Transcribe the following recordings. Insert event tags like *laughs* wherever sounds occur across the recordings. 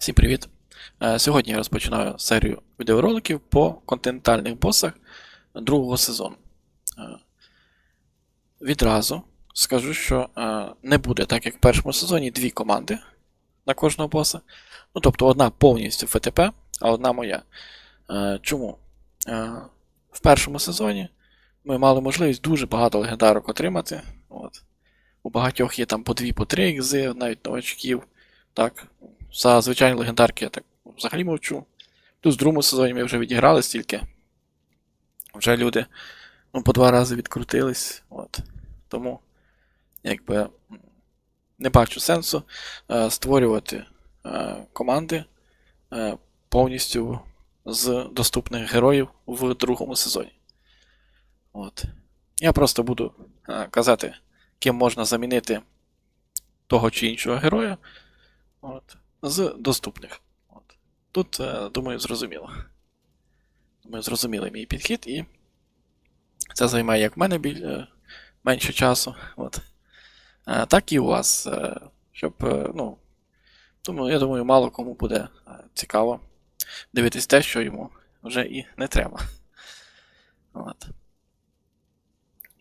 Всім привіт! Е, Сьогодні я розпочинаю серію відеороликів по континентальних босах другого сезону. Е, Відразу скажу, що е, не буде, так як в першому сезоні, дві команди на кожного боса. Ну, тобто одна повністю ФТП, а одна моя. Чому? В першому сезоні ми мали можливість дуже багато легендарок отримати. От. У багатьох є там по 2 по 3 ікзи, навіть новачків. Так, за звичайні легендарки я так взагалі мовчу. Тут в другому сезоні ми вже відіграли стільки. Вже люди ну, по два рази відкрутились. От. Тому, якби не бачу сенсу е, створювати е, команди е, повністю з доступних героїв в другому сезоні. От. Я просто буду е, казати, ким можна замінити того чи іншого героя. От. З доступних. От. Тут, е, думаю, зрозуміло. Думаю, зрозумілий мій підхід, і це займає як в мене біль, е, менше часу. От. Е, Так і у вас. Щоб, ну, думаю, я думаю, мало кому буде цікаво дивитись те, що йому вже і не треба. От.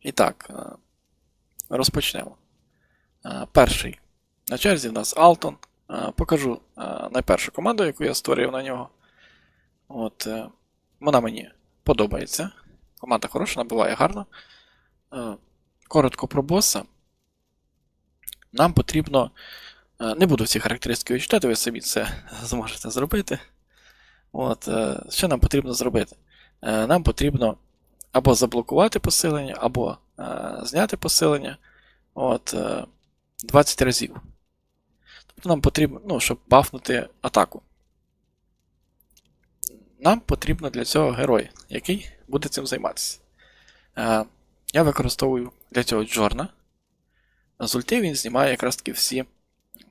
І так, розпочнемо. Перший на черзі в нас Алтон. Е, Покажу е, найпершу команду, яку я створив на нього. От, е, Вона мені подобається. Команда хороша, набиває гарно. Коротко про боса. Нам потрібно. Не буду всі характеристики відчитати, ви самі це *laughs* зможете зробити. От, Що нам потрібно зробити? Нам потрібно або заблокувати посилення, або зняти посилення. От, е, 20 разів. Нам потрібно, ну, щоб бафнути атаку. Нам потрібно для цього герой, який буде цим займатися. Е, я використовую для цього Джорна. З ульти він знімає якраз таки всі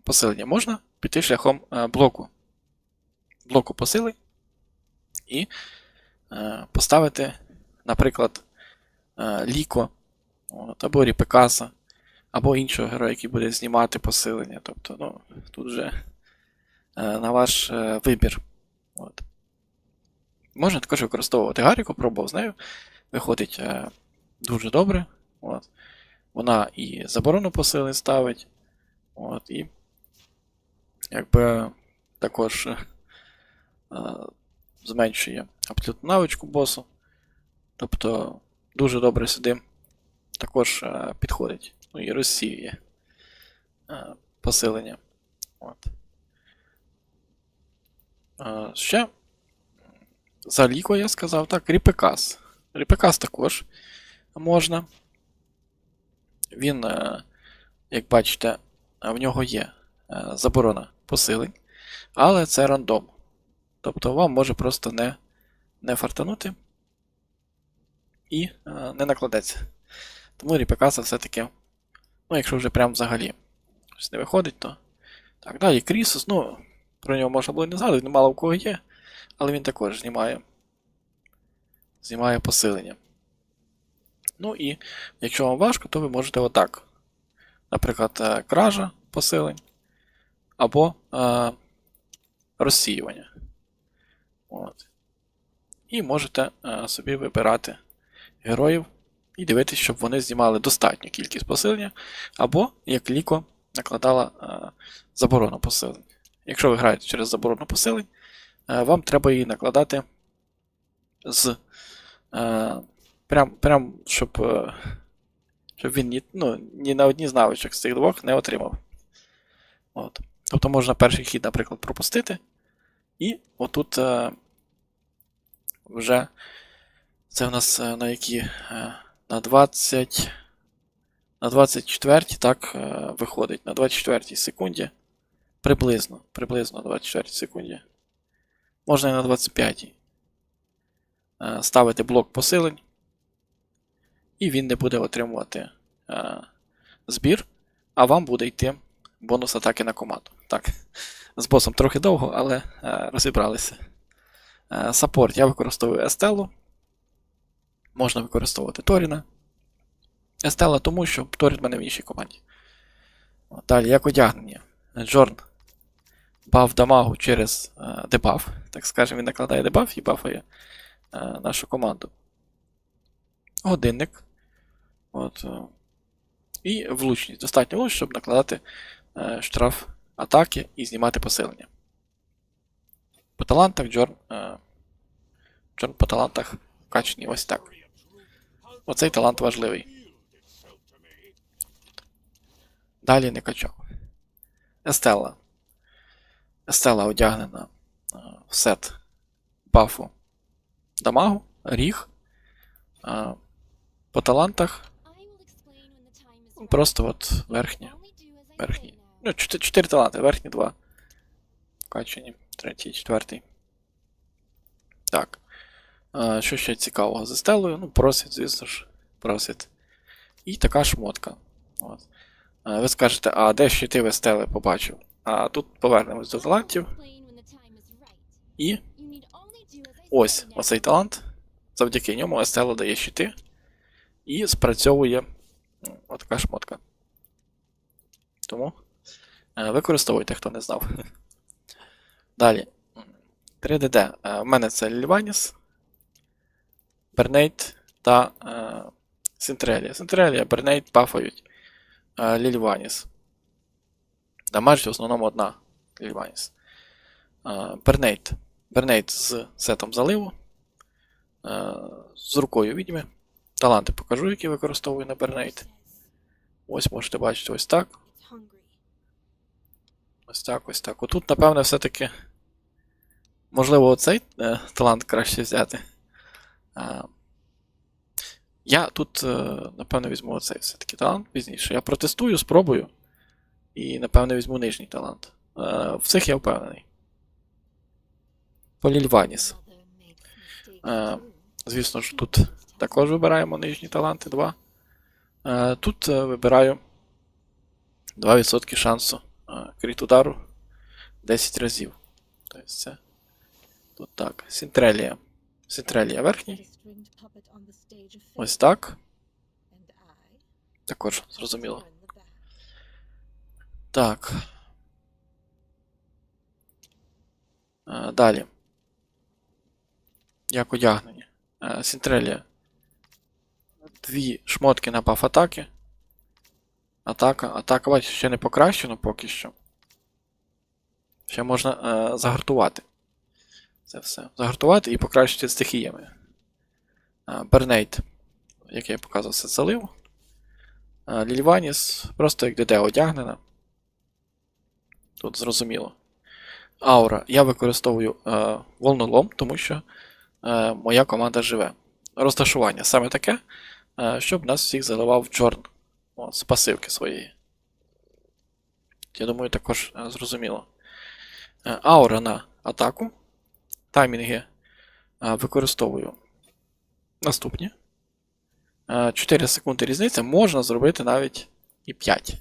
посилення. Можна піти шляхом е, блоку. Блоку посилень і е, поставити, наприклад, е, Ліко от, або Ріпекаса або іншого героя, який буде знімати посилення. Тобто, ну, тут вже е, на ваш е, вибір. От. Можна також використовувати Гаріку, пробував з нею. Виходить е, дуже добре. От. Вона і заборону посилень ставить. От, і якби також е, зменшує абсолютну навичку босу. Тобто дуже добре сюди також е, підходить. Ну і розсіює е, посилення. От. Е, ще за ліко я сказав, так, Ріпекас. Ріпекас також можна. Він, е, як бачите, в нього є заборона посилень, але це рандом. Тобто вам може просто не, не фартанути і не накладеться. Тому Ріпекаса все-таки Ну, якщо вже прям взагалі щось не виходить, то. Так, далі Крісус, ну, про нього можна було не згадувати, він мало в кого є, але він також знімає. Знімає посилення. Ну і якщо вам важко, то ви можете отак. Наприклад, е, кража посилень або е, розсіювання. От. І можете е, собі вибирати героїв і дивитися, щоб вони знімали достатню кількість посилення, або, як ліко, накладала е, заборону посилень. Якщо ви граєте через заборону посилень, е, вам треба її накладати з. Е, прям, прям щоб, щоб він ні, ну, ні на одній з навичок з цих двох не отримав. От. Тобто можна перший хід, наприклад, пропустити, і отут е, вже це в нас на які. Е, на 20. На 24 так е, виходить. На 24 секунді. Приблизно. Приблизно на 24 секунді. Можна і на 25. Е, ставити блок посилень. І він не буде отримувати е, збір, а вам буде йти бонус атаки на команду. Так. З босом трохи довго, але розібралися. Саппорт я використовую Естелу. Можна використовувати Торіна. Естела тому, що Торін в мене в іншій команді. Далі, як одягнення. Джорн баф дамагу через е, дебаф. Так скажемо, він накладає дебаф і бафає е, нашу команду. Годинник. От, е, і влучність. Достатньо влучність, щоб накладати е, штраф атаки і знімати посилення. По талантах Джорн. Е, Джорн по талантах вкачаний ось так. Оцей талант важливий. Далі не качав. Естела. Естела одягнена е, в сет бафу дамагу, ріг. Е, По талантах Просто от верхня. верхній. Ну, 4 таланти, верхні два. Вкачані, третій, четвертий. Так. Е, Що ще цікавого з Естелою? Ну, просить, звісно ж, просить. І така шмотка. От. Е, Ви скажете, а де щити в Естели побачив? А тут повернемось до талантів. І ось оцей талант. Завдяки ньому Естела дає щити. І спрацьовує ну, отака шмотка. Тому е, використовуйте, хто не знав. *laughs* Далі. 3DD. Е, В мене це Лільваніс, Бернейт та е, Синтрелія. Синтрелія, Бернейт бафають е, Лільваніс. Дамажить в основному одна Лільваніс. Е, Бернейт. Бернейт з сетом заливу. Е, з рукою відьми. Таланти покажу, які використовую на Бернейт. Ось можете бачити ось так. Ось так, ось так. Отут, напевне, все-таки. Можливо, оцей е, талант краще взяти. А, я тут, е, напевно, візьму оцей все-таки талант пізніше. Я протестую, спробую. І, напевно, візьму нижній талант. Е, в цих я впевнений. Полільваніс. Е, звісно ж, тут також вибираємо нижні таланти 2. Е, тут е, вибираю 2% шансу е, крит удару 10 разів. Тобто це тут так. Сінтрелія. Сінтрелія верхній. Ось так. Також зрозуміло. Так. Е, Далі. Як одягнені. Е, Сінтрелія. Дві шмотки на баф атаки. Атака. Атака, бачите, ще не покращено поки що. Ще можна е, загартувати. Це все. Загартувати і покращити стихіями. Бернейт, як я показував, це залив. Лільваніс, просто як ДД одягнена. Тут зрозуміло. Аура. Я використовую е, волнолом, тому що е, моя команда живе. Розташування саме таке, е, щоб нас всіх заливав чорн От, з пасивки своєї. Я думаю, також е, зрозуміло. Е, аура на атаку. Таймінги е, використовую наступні. Е, 4 секунди різниця можна зробити навіть і 5.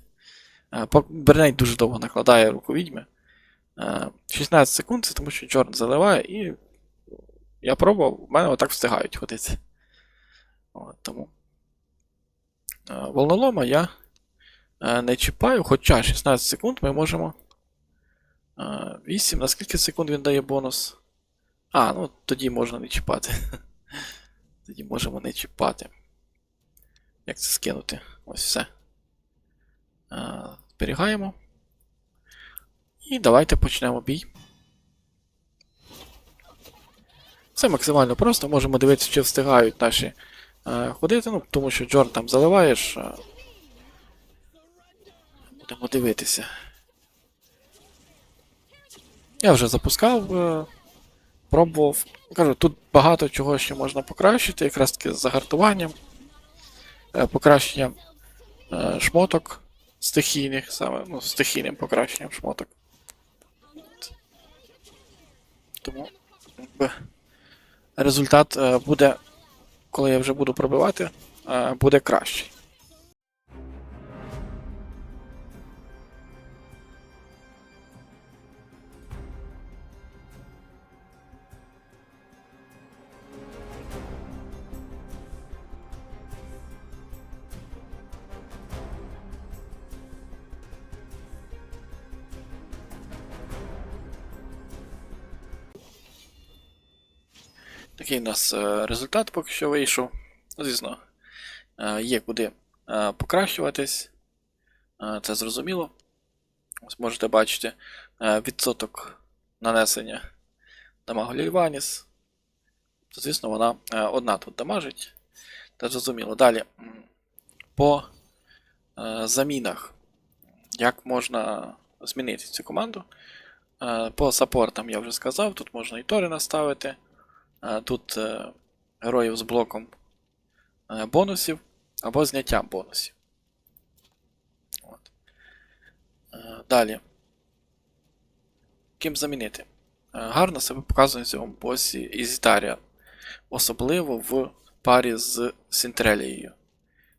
Е, Бернейт дуже довго накладає руку відьми. Е, 16 секунд це тому, що чорт заливає, і я пробував, в мене отак встигають ходити. От, тому. Е, Волнолома я е, не чіпаю, хоча 16 секунд ми можемо. е, 8. На скільки секунд він дає бонус? А, ну тоді можна не чіпати. *laughs* Тоді можемо не чіпати. Як це скинути? Ось все. Зберігаємо. І давайте почнемо бій. Це максимально просто. Можемо дивитися, чи встигають наші е, ходити, ну, тому що Джорн там заливаєш. Будемо дивитися. Я вже запускав, е, пробував. Кажу, тут багато чого ще можна покращити, якраз таки з загартуванням, е, покращенням е, шмоток стихійних, саме ну, стихійним покращенням шмоток. Тому якби, результат е, буде, коли я вже буду пробивати, буде кращий. Такий у нас е, результат поки що вийшов. Звісно, е, є куди е, покращуватись. Це зрозуміло. Ось можете бачити відсоток нанесення дамагу Лільваніс. Звісно, вона одна тут дамажить. Це зрозуміло. Далі. По замінах. Як можна змінити цю команду? По саппортам я вже сказав, тут можна і Тори наставити. Е, Тут е, героїв з блоком е, бонусів або зняттям бонусів. От. Далі. Ким замінити? Гарно себе показує на цьому босі Ізітаріан. Особливо в парі з Сінтрелією.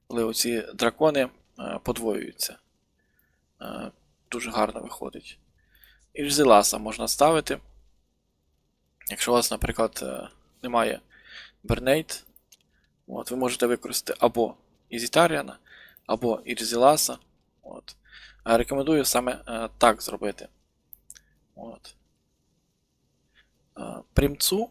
Коли оці дракони подвоюються. Дуже гарно виходить. І Рзеласа можна ставити. Якщо у вас, наприклад, е, немає Бернейт, от, ви можете використати або Ізітаріана, або Ірзіласа. От. Рекомендую саме е, так зробити. От. Е, Примцу.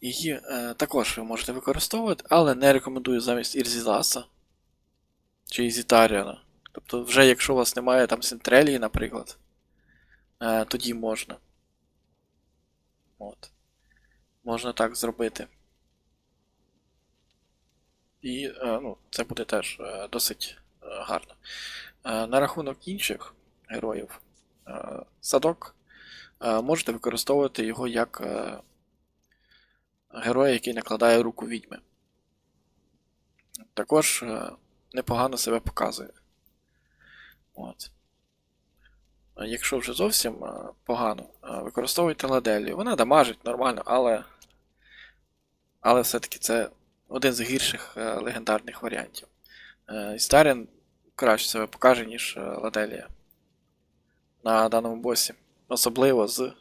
Її е, також ви можете використовувати, але не рекомендую замість Ірзіласа чи Ізітаріана. Тобто, вже якщо у вас немає там Синтрелії, наприклад, е, тоді можна. От. Можна так зробити. І е, ну, це буде теж е, досить е, гарно. Е, на рахунок інших героїв, е, садок, е, можете використовувати його як е, героя, який накладає руку відьми. Також е, непогано себе показує. От. Якщо вже зовсім погано, використовуйте ладелію. Вона дамажить нормально, але. Але все-таки це один з гірших е, легендарних варіантів. Е, Істарін краще себе покаже, ніж е, Ладелія на даному босі. Особливо з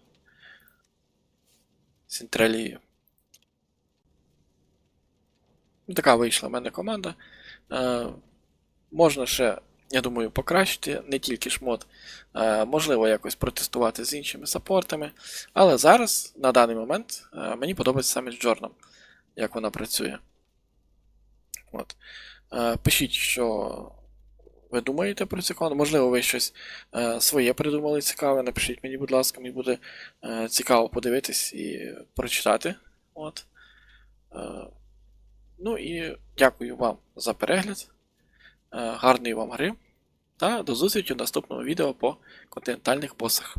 Сінтрелією. Ну, Така вийшла в мене команда. Можна ще, я думаю, покращити не тільки шмот, е, можливо, якось протестувати з іншими саппортами. Але зараз, на даний момент, е, мені подобається саме з Джорном, як вона працює. От. Е, пишіть, що ви думаєте про цю команду. Можливо, ви щось своє придумали цікаве. Напишіть мені, будь ласка, мені буде цікаво подивитись і прочитати. От. Ну і дякую вам за перегляд. Е, гарної вам гри. Та до зустрічі в наступному відео по континентальних босах.